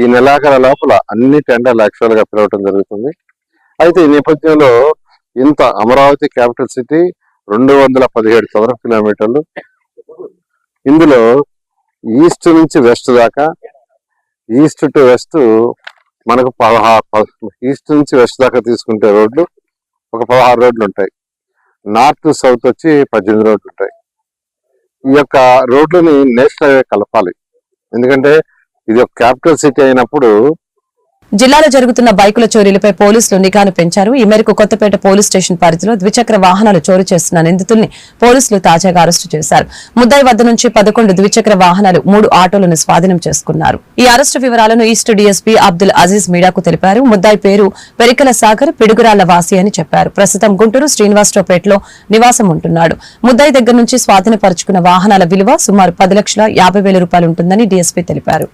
ఈ నెలాఖర లోపల అన్ని టెండర్లు యాక్చువల్గా పిలవటం జరుగుతుంది. అయితే ఈ నేపథ్యంలో ఇంత అమరావతి క్యాపిటల్ సిటీ రెండు వందల పదిహేడు చదరపు కిలోమీటర్లు ఇందులో ఈస్ట్ నుంచి వెస్ట్ దాకా ఈస్ట్ టు వెస్ట్ మనకు పదహారు ఈస్ట్ నుంచి వెస్ట్ దాకా తీసుకుంటే రోడ్లు ఒక పదహారు రోడ్లు ఉంటాయి. నార్త్ టు సౌత్ వచ్చి పద్దెనిమిది రోడ్లు ఉంటాయి. ఈ యొక్క రోడ్లని నేషనల్ హైవే కలపాలి. ఎందుకంటే ఇది ఒక క్యాపిటల్ సిటీ అయినప్పుడు జిల్లాలో జరుగుతున్న బైకుల చోరీలపై పోలీసులు నిఘాను పెంచారు. ఈ మేరకు కొత్తపేట పోలీస్ స్టేషన్ పరిధిలో ద్విచక్ర వాహనాలు చోరీ చేస్తున్న నిందితుల్ని పోలీసులు తాజాగా అరెస్టు చేశారు. ముద్దాయి వద్ద నుంచి పదకొండు ద్విచక్ర వాహనాలు మూడు ఆటోలను స్వాధీనం చేసుకున్నారు. ఈ అరెస్టు వివరాలను ఈస్ట్ డీఎస్పీ అబ్దుల్ అజీజ్ మీడియాకు తెలిపారు. ముద్దాయి పేరు పెరికల సాగర్ పిడుగురాళ్ళ వాసి అని చెప్పారు. ప్రస్తుతం గుంటూరు శ్రీనివాసరావుపేటలో నివాసం ఉంటున్నాడు. ముద్దాయి దగ్గర నుంచి స్వాధీనపరుచుకున్న వాహనాల విలువ సుమారు పది లక్షల యాభై వేల రూపాయలు ఉంటుందని డీఎస్పీ తెలిపారు.